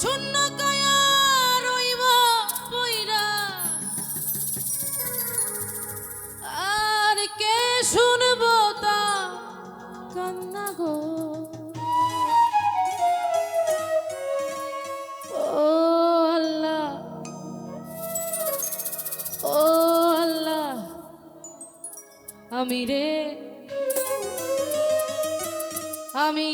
শূন্য কয়া রইব আর কে শুনব তা কান্না গো। ও আমি রে আমি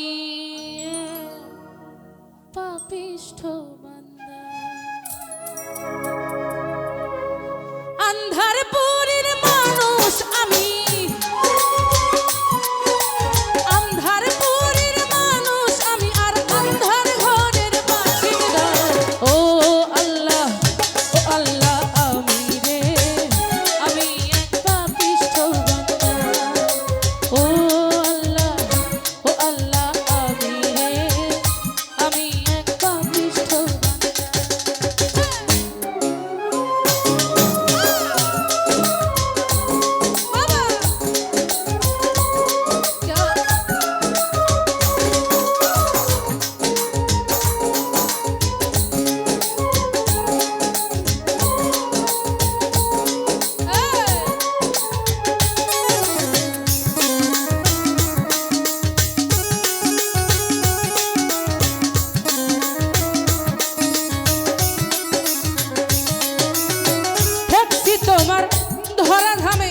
আমার ধরা ধামে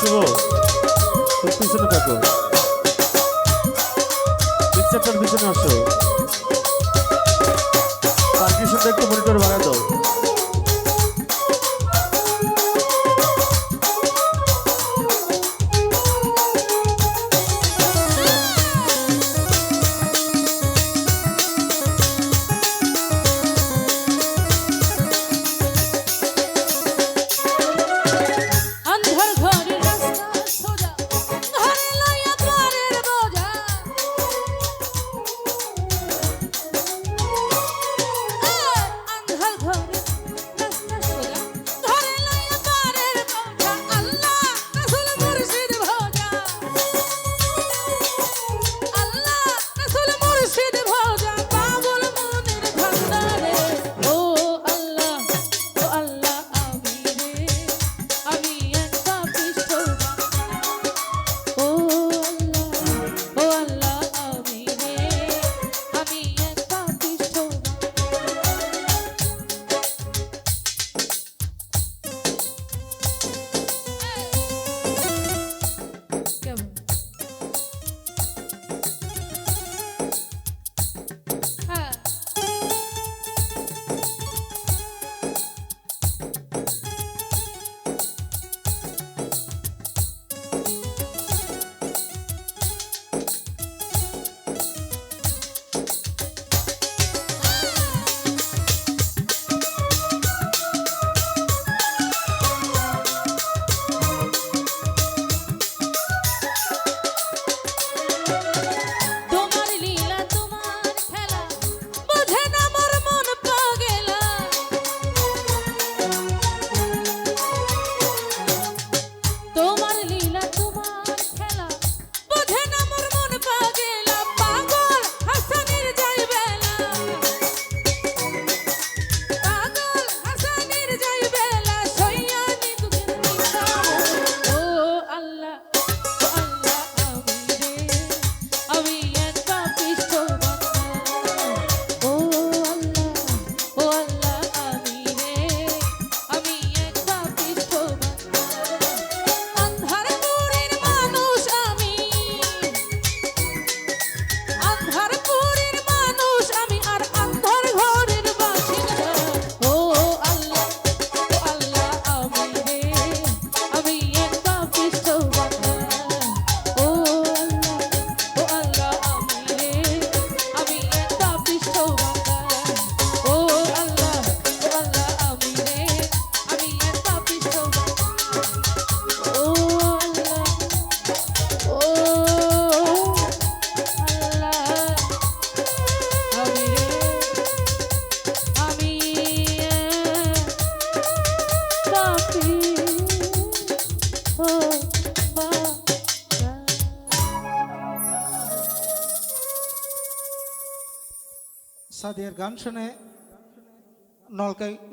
যুবক তোর পিছনে থাকো। পিকচারটার পিছনে আসো। পারমিশনটা একটু মনিটর বাড়া দাও। সাদিয়ার গান শুনে নলকাই